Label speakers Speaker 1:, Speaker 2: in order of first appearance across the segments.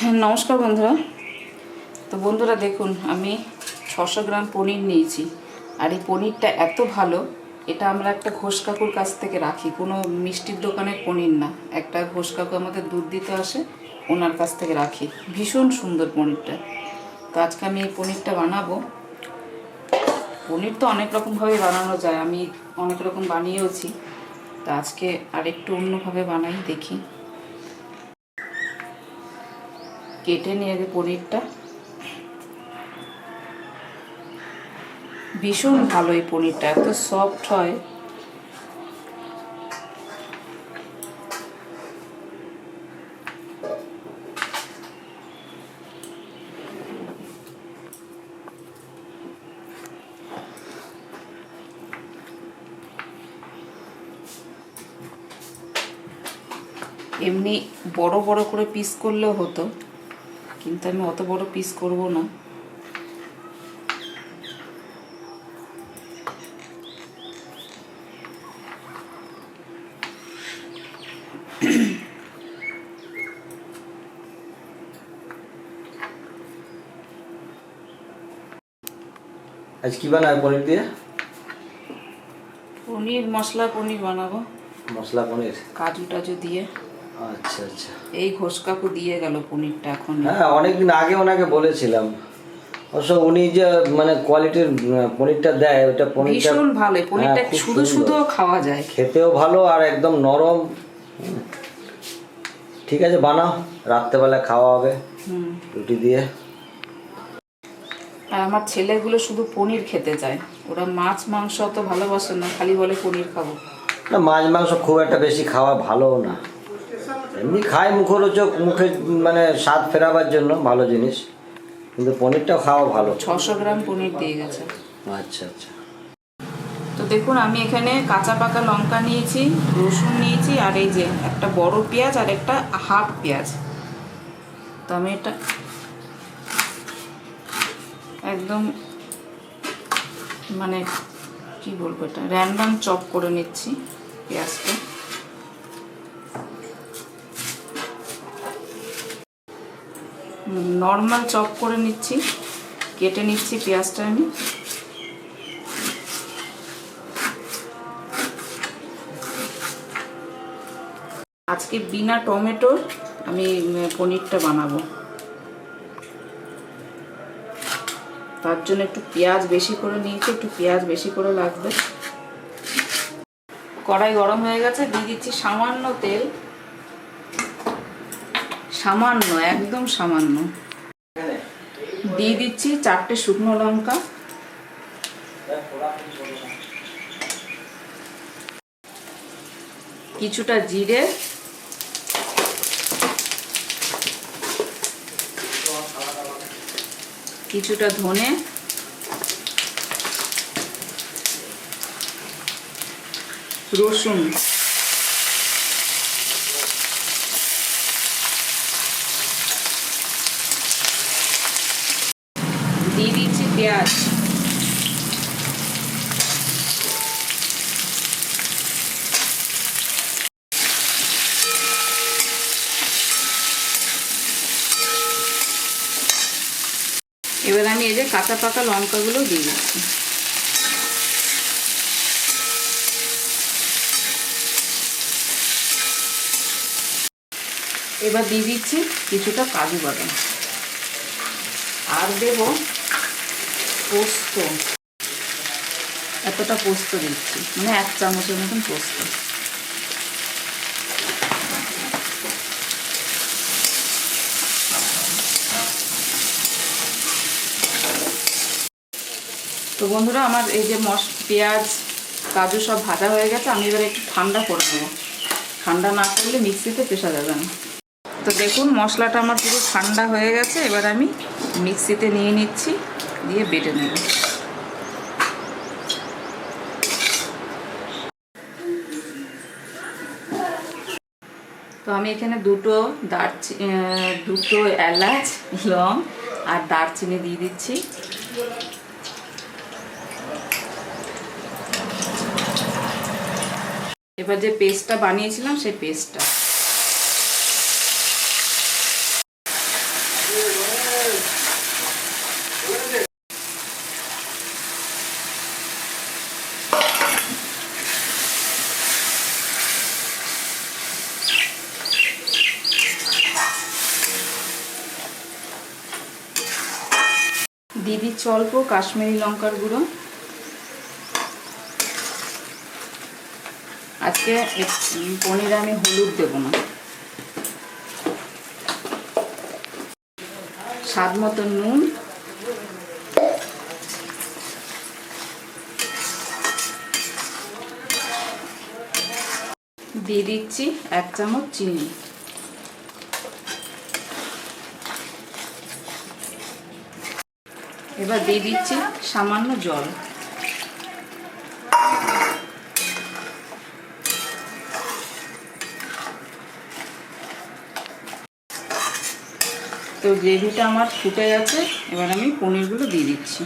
Speaker 1: হ্যাঁ নমস্কার বন্ধুরা। তো বন্ধুরা দেখুন, আমি ছশো গ্রাম পনির নিয়েছি। আর এই পনিরটা এত ভালো, এটা আমরা একটা ঘোষ কাকুর কাছ থেকে রাখি। কোনো মিষ্টির দোকানের পনির না। একটা ঘোষ কাকু আমাদের দুধ দিতে আসে, ওনার কাছ থেকে রাখি। ভীষণ সুন্দর পনিরটা। তো আজকে আমি এই পনিরটা বানাবো। পনির তো অনেক রকমভাবে বানানো যায়, আমি অনেক রকম বানিয়েওছি। তো আজকে আরেকটু অন্যভাবে বানাই, দেখি। কেটে নিয়ে যে পনিরটা। ভীষণ ভালো এই পনিরটা, এত সফট হয়। এমনি বড় বড় করে পিস করলেও হতো। কিন্তু আমি অত বড় পিস করব না।
Speaker 2: আজ কি বানাবে পনির দিয়ে?
Speaker 1: পনির মশলা পনির বানাবো।
Speaker 2: মশলা পনির।
Speaker 1: কাজু টাজু দিয়ে।
Speaker 2: আচ্ছা আচ্ছা।
Speaker 1: এই ঘোষ কাকু দিয়ে গেল পনিরটা এখন।
Speaker 2: হ্যাঁ অনেকদিন আগে ওনাকে বলেছিলাম। অবশ্য উনি যে মানে কোয়ালিটির পনিরটা দেয় ওটা পনিরটা
Speaker 1: ভীষণ ভালো পনিরটা
Speaker 2: হ্যাঁ, খুব
Speaker 1: শুধু খাওয়া যায়।
Speaker 2: খেতেও ভালো আর একদম নরম। ঠিক আছে বানাও। রাত্রেবেলা খাওয়া হবে
Speaker 1: হুম।
Speaker 2: রুটি দিয়ে।
Speaker 1: আর আমার ছেলেগুলো শুধু পনির খেতে চায়। ওরা মাছ মাংস অত ভালোবাসে না খালি বলে পনির খাব।
Speaker 2: না মাছ মাংস খুব একটা বেশি খাওয়া ভালোও না। এমনি খায় মুখরোচক মুখে মানে স্বাদ ফেরাবার জন্য ভালো জিনিস। কিন্তু পনিরটাও খাওয়া ভালো।
Speaker 1: ছশো গ্রাম পনির দিয়ে গেছে।
Speaker 2: আচ্ছা আচ্ছা।
Speaker 1: তো দেখুন আমি এখানে কাঁচা পাকা লঙ্কা নিয়েছি রসুন নিয়েছি আর এই যে একটা বড় পেঁয়াজ আর একটা হাফ পেঁয়াজ। তো আমি এটা একদম মানে কি বলব এটা র্যান্ডাম চপ করে নিচ্ছি পেঁয়াজটা। নর্মাল চপ করে নিচ্ছি, কেটে নিচ্ছি পেঁয়াজটা আমি। আজকে বিনা টমেটোর আমি পনিরটা বানাবো। তার জন্য একটু পেঁয়াজ বেশি করে নিয়েছি, একটু পেঁয়াজ বেশি করে লাগবে। কড়াই গরম হয়ে গেছে, দিয়ে দিচ্ছি সামান্য তেল। সামান্য একদম সামান্য। দিয়ে দিচ্ছি চারটে শুকনো লঙ্কা। কিছুটা জিরে। কিছুটা ধনে। রসুন। দিয়ে পেঁয়াজ এবার আমি এই যে কাঁচা পাকা লঙ্কাগুলো দিয়ে দিচ্ছি। এবার দিয়ে দিচ্ছি কিছুটা কাজু বাদাম। আর দেব পোস্ত। এতটা পোস্ত দিচ্ছি। মানে এক চামচের মতন পোস্ত। তো বন্ধুরা, আমার এই যে মশ, পেঁয়াজ, কাজু সব ভাজা হয়ে গেছে, আমি এবার একটু ঠান্ডা করে নেব। ঠান্ডা না করলে মিক্সিতে পেশা যাবে না। তো দেখুন, মশলাটা আমার পুরো ঠান্ডা হয়ে গেছে, এবার আমি মিক্সিতে নিয়ে নিচ্ছি। দিয়ে বেটে নেব। তো আমি এখানে দুটো দারচি আহ, দুটো এলাচ লং আর দারচিনি দিয়ে দিচ্ছি। এবার যে পেস্টটা বানিয়েছিলাম সেই পেস্টটা। দিয়ে দিচ্ছি অল্প কাশ্মীরি লঙ্কার গুঁড়ো। আজকে পনিরে আমি হলুদ দেব না। স্বাদ মতো নুন। দিয়ে দিচ্ছি এক চামচ চিনি। এবার দিয়ে দিচ্ছি সামান্য জল। তো গ্রেভিটা আমার ফুটে গেছে, এবার আমি পনিরগুলো দিয়ে দিচ্ছি।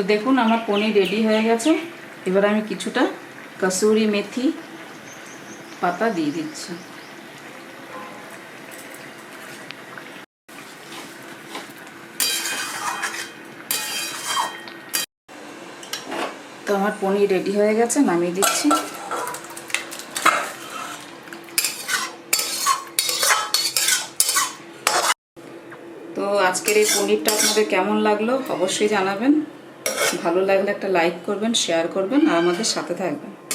Speaker 1: তো দেখুন, আমার পনির রেডি হয়ে গেছে। এবার আমি কিছুটা কসুরি মেথি পাতা দিয়ে দিচ্ছি। তো আমার পনির রেডি হয়ে গেছে, নামিয়ে দিচ্ছি। তো আজকের এই পনিরটা আপনাদের কেমন লাগল অবশ্যই জানাবেন। ভালো লাগলে একটা লাইক করবেন শেয়ার করবেন আর আমাদের সাথে থাকবেন।